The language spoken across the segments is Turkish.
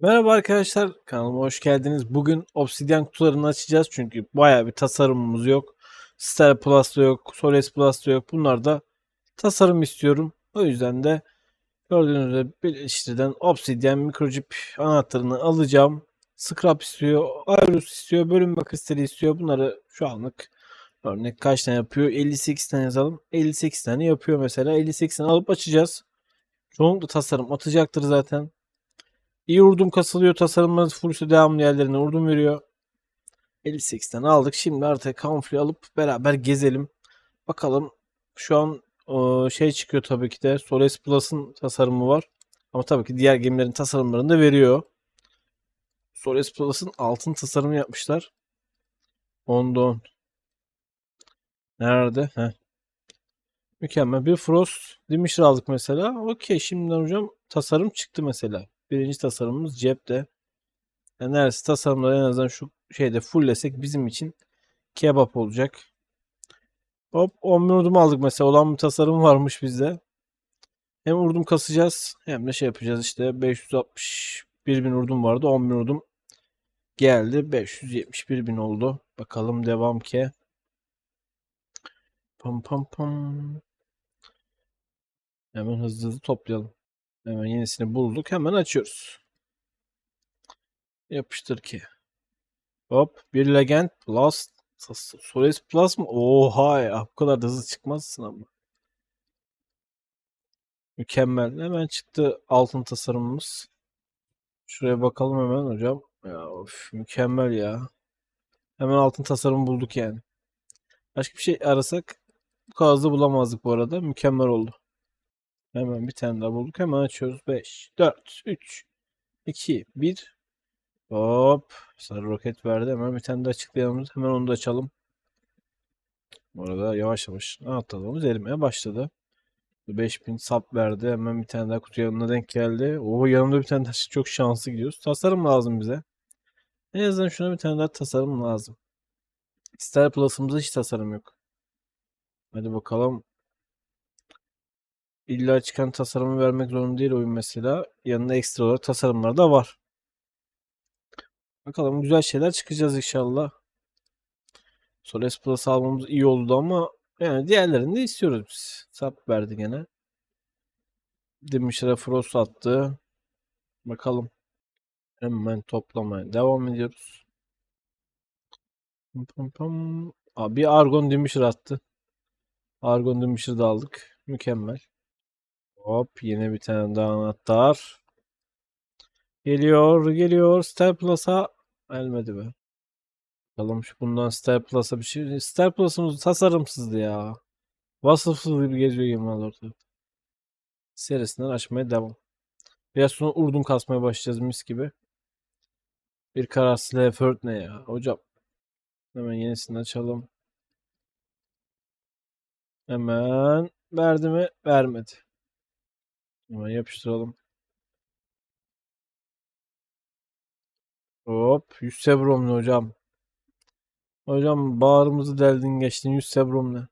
Merhaba arkadaşlar, kanalıma hoş geldiniz. Bugün Obsidian kutularını açacağız çünkü bayağı bir tasarımımız yok. Star Plus'ta yok, Soles Plus'ta yok. Bunlarda tasarım istiyorum. O yüzden de gördüğünüz üzere Birleştir'den Obsidian Microchip anahtarını alacağım. Scrap istiyor, Aorus istiyor, bölüm bakisteri istiyor. Bunları şu anlık örnek kaç tane yapıyor? 58 tane yazalım. 58 tane yapıyor mesela. 58 tane alıp açacağız. Çoğunlukla tasarım atacaktır zaten. İyi urdum kasılıyor. Tasarımlarınız fullse devamlı yerlerine urdum veriyor. 58'ten aldık. Şimdi artık kamufle alıp beraber gezelim. Bakalım şu an o, şey çıkıyor tabii ki de. Soles Plus'ın tasarımı var. Ama tabii ki diğer gemilerin tasarımlarını da veriyor. Soles Plus'ın altın tasarımı yapmışlar. 10'da 10. Nerede? Heh. Mükemmel. Bir Frost Dimisher aldık mesela. Okey şimdiden hocam tasarım çıktı mesela. Birinci tasarımımız cepte. Yani neredeyse tasarımları en azından şu şeyde fulllesek bizim için kebap olacak. Hop 10 bin urdum aldık mesela. Olan bir tasarım varmış bizde. Hem urdum kasacağız hem de şey yapacağız işte 561 bin urdum vardı. 10 bin urdum geldi. 571 bin oldu. Bakalım devam ki. Pam pam pam. Hemen hızlı hızlı toplayalım. Hemen yenisini bulduk. Hemen açıyoruz. Yapıştır ki. Hop. Bir Legend Plus. Solis Plus mı? Oha ya. Bu kadar da hızlı çıkmazsın ama. Mükemmel. Hemen çıktı altın tasarımımız. Şuraya bakalım hemen hocam. Ya of, mükemmel ya. Hemen altın tasarım bulduk yani. Başka bir şey arasak bu kadar bulamazdık bu arada. Mükemmel oldu. Hemen bir tane daha bulduk. Hemen açıyoruz. 5, 4, 3, 2, 1. Hop. Sarı roket verdi. Hemen bir tane daha açıklayalım. Hemen onu da açalım. Bu arada yavaş yavaş anahtarlarımız erimeye başladı. 5000 sap verdi. Hemen bir tane daha kutu yanına denk geldi. Oo yanımda bir tane daha çok şanslı gidiyoruz. Tasarım lazım bize. En azından şuna bir tane daha tasarım lazım. Star Plus'ımızda hiç tasarım yok. Hadi bakalım. İlla çıkan tasarımı vermek zorunda değil oyun mesela. Yanında ekstra olarak tasarımlar da var. Bakalım güzel şeyler çıkacağız inşallah. Soles Plus almamız iyi oldu ama yani diğerlerini de istiyoruz biz. Sap verdi gene. Demişlere Frost attı. Bakalım. Hemen toplamaya devam ediyoruz. Pam pam pam. Abi Argon Demişir attı. Argon Demişir de aldık. Mükemmel. Hop yine bir tane daha anahtar. Geliyor geliyor. Star Plus'a gelmedi be. Bakalım şu bundan Star Plus'a bir şey. Star Plus'ımız tasarımsızdı ya. Vasıfsız gibi geziyor yemin orada. Serisinden açmaya devam. Biraz sonra urdun kasmaya başlayacağız mis gibi. Bir kararsız effort ne ya hocam. Hemen yenisini açalım. Hemen verdi mi? Vermedi. Hemen yapıştıralım. Hop 100 sebrom ne hocam? Hocam bağrımızı deldin geçtin 100 sebrom ne?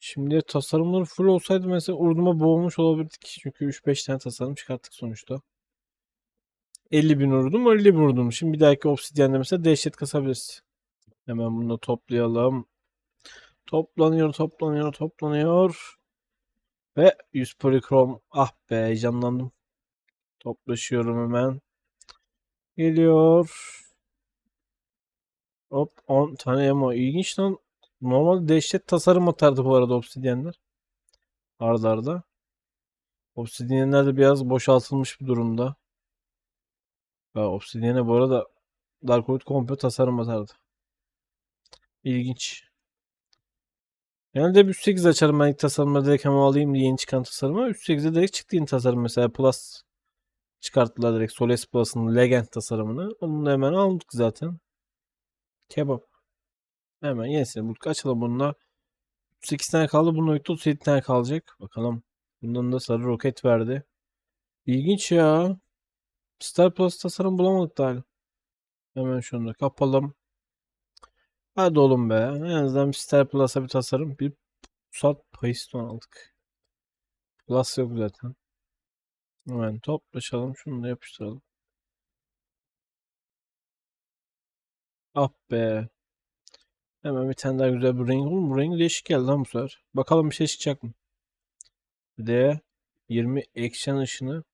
Şimdi tasarımları full olsaydı mesela urduma boğulmuş olabilirdik. Çünkü 3-5 tane tasarım çıkarttık sonuçta. 50 bin urdum 50 bin urdum. Şimdi bir dahaki obsidiyende mesela dehşet kasabiliriz. Hemen bunu da toplayalım. Toplanıyor toplanıyor toplanıyor. Ve 100 polikrom. Ah be heyecanlandım. Toplaşıyorum hemen. Geliyor. Hop 10 tane ama ilginç lan. Normalde dehşet tasarım atardı bu arada obsidyenler. Arda arda. Obsidyenler de biraz boşaltılmış bir durumda. Ya obsidyene bu arada Dark Oid komple tasarım atardı. İlginç. Genelde 3.8 açarım ben ilk tasarımları direkt hemen alayım diye yeni çıkan tasarıma. 3.8'de direkt çıktı yeni tasarım mesela Plus çıkarttılar direkt Soles Plus'ın Legend tasarımını. Onu da hemen aldık zaten. Kebap. Hemen yenisini bulduk. Açalım bununla. 8 tane kaldı. Bununla birlikte 37 tane kalacak. Bakalım. Bundan da sarı roket verdi. İlginç ya. Star Plus tasarım bulamadık daha. Hemen şunu da kapalım. Hadi oğlum be. En azından bir Star Plus'a bir tasarım. Bir pusat Payston aldık. Plus yok zaten. Hemen toplaşalım. Şunu da yapıştıralım. Ah be. Hemen bir tane daha güzel bir renk. Oğlum bu renk değişik geldi lan bu sefer. Bakalım bir şey çıkacak mı? Bir de 20 action ışını.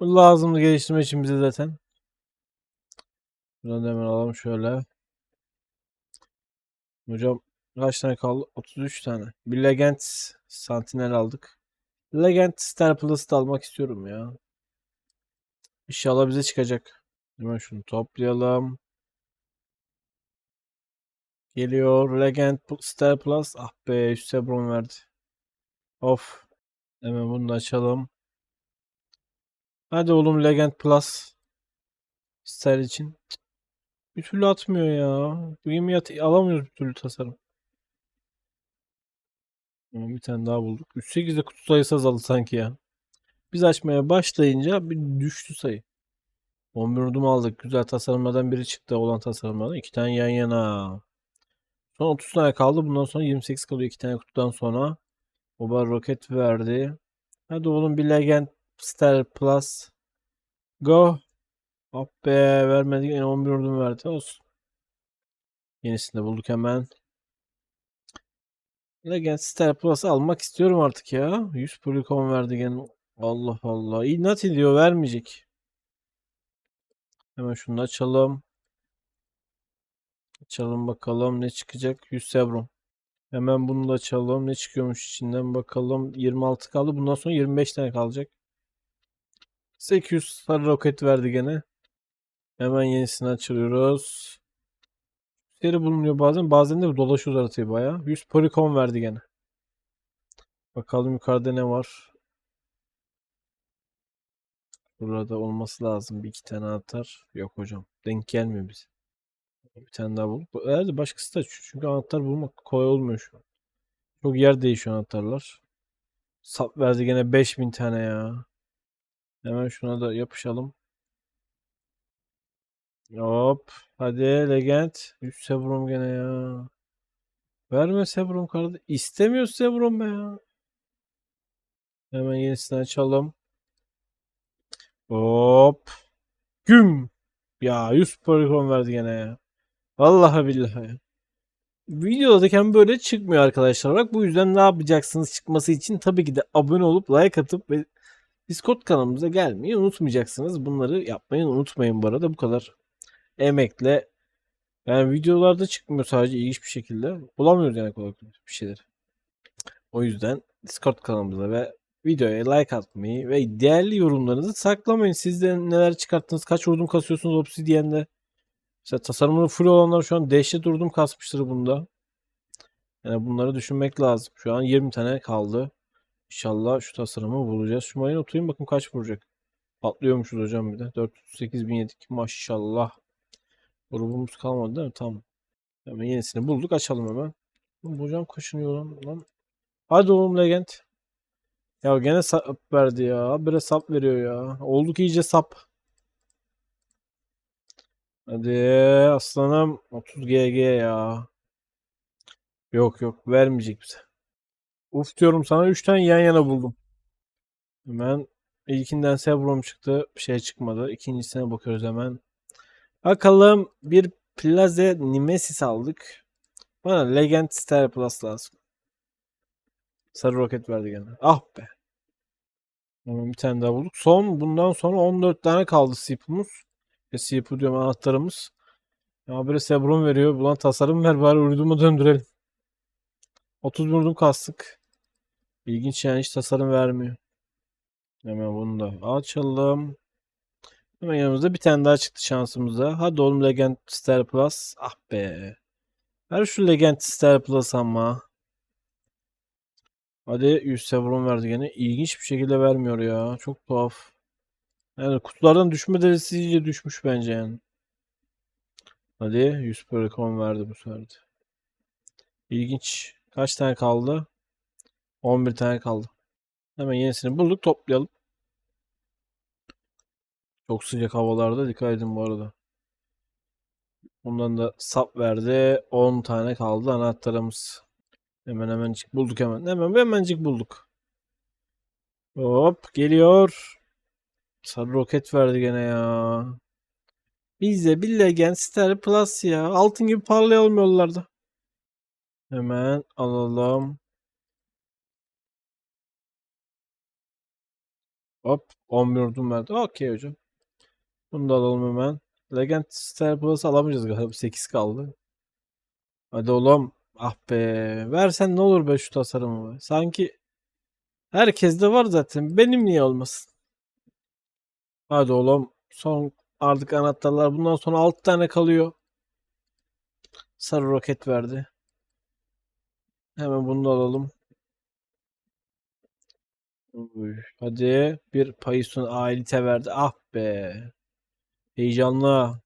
Bu lazımdı geliştirme için bize zaten. Buradan hemen alalım şöyle. Hocam kaç tane kaldı? 33 tane. Bir Legend Sentinel aldık. Legend Star Plus'ı da almak istiyorum ya. İnşallah bize çıkacak. Hemen şunu toplayalım. Geliyor. Legend Star Plus. Ah be 100 Sebron verdi. Of. Hemen bunu da açalım. Hadi oğlum Legend Plus. Star için. Bir türlü atmıyor ya. Bu gemiyi at- alamıyoruz bir türlü tasarım. Bir tane daha bulduk. 3.8'de kutu sayısı azaldı sanki ya. Biz açmaya başlayınca bir düştü sayı. 11 udum aldık. Güzel tasarımlardan biri çıktı olan tasarımlardan. iki tane yan yana. Son 30 tane kaldı. Bundan sonra 28 kalıyor. iki tane kutudan sonra. Oba roket verdi. Hadi oğlum bir Legend Star Plus. Go. Hop be vermedi. Yine 11 udum verdi. Olsun. Yenisini de bulduk hemen. Legend Star Plus'ı almak istiyorum artık ya. 100 polikon verdi gene. Allah Allah. İnat ediyor vermeyecek. Hemen şunu açalım. Açalım bakalım ne çıkacak. 100 Sebron. Hemen bunu da açalım. Ne çıkıyormuş içinden bakalım. 26 kaldı. Bundan sonra 25 tane kalacak. 800 sarı roket verdi gene. Hemen yenisini açıyoruz. Seri bulunuyor bazen. Bazen de dolaşıyor haritayı bayağı. 100 polikon verdi gene. Bakalım yukarıda ne var. Burada olması lazım. Bir iki tane atar. Yok hocam. Denk gelmiyor bize. Bir tane daha bul. Herhalde başkası da açıyor. Çünkü anahtar bulmak kolay olmuyor şu an. Çok yer değişiyor anahtarlar. Sap verdi gene 5000 tane ya. Hemen şuna da yapışalım. Hop. Hadi legend. 3 Sebrum gene ya. Verme Sebrum kardeş. İstemiyor Sebrum be ya. Hemen yenisini açalım. Hop. Güm. Ya 100 polikon verdi gene ya. Vallahi billahi ya. Videodayken böyle çıkmıyor arkadaşlar. Bak bu yüzden ne yapacaksınız çıkması için tabii ki de abone olup like atıp ve Discord kanalımıza gelmeyi unutmayacaksınız. Bunları yapmayı unutmayın bu arada bu kadar emekle yani videolarda çıkmıyor sadece ilginç bir şekilde. Bulamıyoruz yani kolay kolay bir şeyleri. O yüzden Discord kanalımıza ve videoya like atmayı ve değerli yorumlarınızı saklamayın. Siz de neler çıkarttınız? Kaç vurdum kasıyorsunuz Obsidian'de? Mesela tasarımları full olanlar şu an dehşet vurdum kasmıştır bunda. Yani bunları düşünmek lazım. Şu an 20 tane kaldı. İnşallah şu tasarımı bulacağız. Şu mayın oturayım bakın kaç vuracak. Patlıyormuşuz hocam bir de. 408 bin yedik. Maşallah. Grubumuz kalmadı değil mi? Tamam. Hemen yenisini bulduk. Açalım hemen. Hocam kaşınıyor lan. lan. Hadi oğlum legend. Ya gene sap verdi ya. Bire sap veriyor ya. Olduk iyice sap. Hadi aslanım 30 GG ya. Yok yok vermeyecek bize. Uf diyorum sana 3 tane yan yana buldum. Hemen ilkinden Sebrum çıktı. Bir şey çıkmadı. İkincisine bakıyoruz hemen. Bakalım bir Plaze Nemesis aldık. Bana Legend Star Plus lazım. Sarı roket verdi gene. Ah be. Hemen bir tane daha bulduk. Son bundan sonra 14 tane kaldı CPU'muz. E, CPU diyorum anahtarımız. Ya böyle Sebrum veriyor. Ulan tasarım ver bari uydumu döndürelim. 30 vurdum kastık. İlginç yani hiç tasarım vermiyor. Hemen bunu da açalım. Hemen yanımızda bir tane daha çıktı şansımıza. Hadi oğlum Legend Star Plus. Ah be. Ver şu Legend Star Plus ama. Hadi 100 Sebrum verdi gene. İlginç bir şekilde vermiyor ya. Çok tuhaf. Yani kutulardan düşme derecesi iyice düşmüş bence yani. Hadi 100 Polycon verdi bu sefer. İlginç. Kaç tane kaldı? 11 tane kaldı. Hemen yenisini bulduk toplayalım. Çok sıcak havalarda dikkat edin bu arada. Bundan da sap verdi. 10 tane kaldı anahtarımız. Hemen hemencik bulduk hemen. Hemen hemencik bulduk. Hop geliyor. Sarı roket verdi gene ya. Bizde bir Legend Star Plus ya. Altın gibi parlayalım yollarda. Hemen alalım. Hop 11 ordum verdi. Okey hocam. Bunu da alalım hemen. Legend Star Plus alamayacağız galiba. 8 kaldı. Hadi oğlum. Ah be. Versen ne olur be şu tasarımı. be. Sanki herkeste var zaten. Benim niye olmasın? Hadi oğlum. Son artık anahtarlar. Bundan sonra 6 tane kalıyor. Sarı roket verdi. Hemen bunu da alalım. Uy, Hadi bir Paysun ailite verdi. Ah be. Heyecanlı.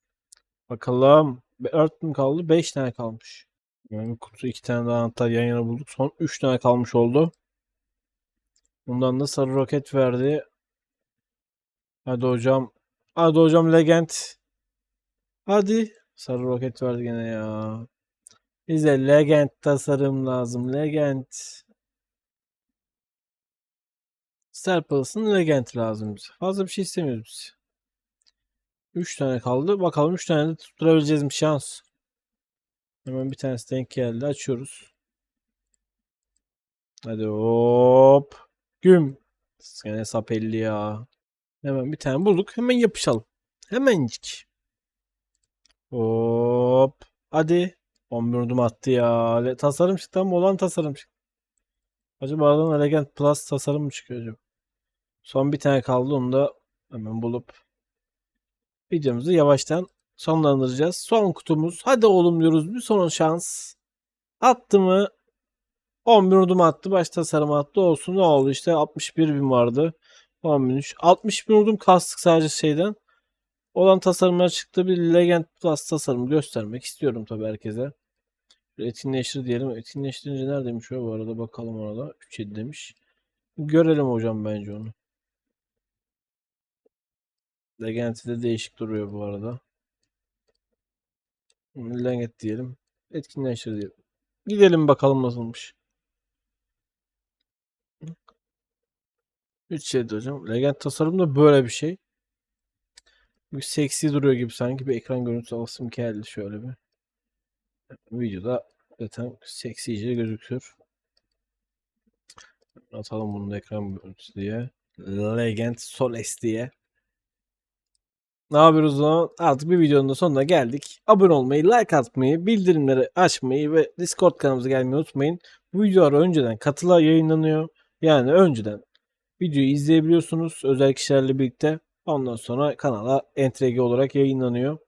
Bakalım. 4 mü kaldı? 5 tane kalmış. Yani kutu 2 tane daha anahtar yan yana bulduk. Son 3 tane kalmış oldu. Bundan da sarı roket verdi. Hadi hocam. Hadi hocam legend. Hadi. Sarı roket verdi gene ya. Bize legend tasarım lazım. Legend. Star Plus'ın legend lazım bize. Fazla bir şey istemiyoruz biz. 3 tane kaldı. Bakalım 3 tane de tutturabileceğiz mi şans. Hemen bir tanesi denk geldi. Açıyoruz. Hadi hop. Güm. Gene sap 50 ya. Hemen bir tane bulduk. Hemen yapışalım. Hemencik. Hop. Hadi. 11 ordum attı ya. Tasarım çıktı ama olan tasarım çıktı. Acaba aradan Elegant Plus tasarım mı çıkıyor acaba? Son bir tane kaldı. Onu da hemen bulup videomuzu yavaştan sonlandıracağız. Son kutumuz. Hadi oğlum diyoruz. Bir son şans. Attı mı? 11 ordum attı. Baş tasarım attı. Olsun ne oldu işte. 61 bin vardı. 10 bin üç. 60 bin ordum kastık sadece şeyden. Olan tasarımlar çıktı. Bir Legend Plus tasarımı göstermek istiyorum tabii herkese. Şöyle Etkinleştir diyelim. Etkinleştirince neredeymiş o bu arada bakalım orada. 3.7 demiş. Görelim hocam bence onu. Legend'i de değişik duruyor bu arada. Legend diyelim. Etkinleştir diyelim. Gidelim bakalım nasılmış. 3.7 hocam. Legend tasarım da böyle bir şey. Bir seksi duruyor gibi sanki bir ekran görüntüsü alasım geldi şöyle bir. Videoda zaten seksice gözüküyor. Atalım bunu da ekran görüntüsü diye. Legend Soles diye. Ne yapıyoruz o zaman? Artık bir videonun da sonuna geldik. Abone olmayı, like atmayı, bildirimleri açmayı ve Discord kanalımıza gelmeyi unutmayın. Bu videolar önceden katıla yayınlanıyor. Yani önceden videoyu izleyebiliyorsunuz özel kişilerle birlikte. Ondan sonra kanala entegre olarak yayınlanıyor.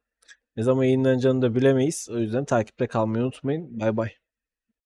Ne zaman yayınlanacağını da bilemeyiz. O yüzden takipte kalmayı unutmayın. Bay bay.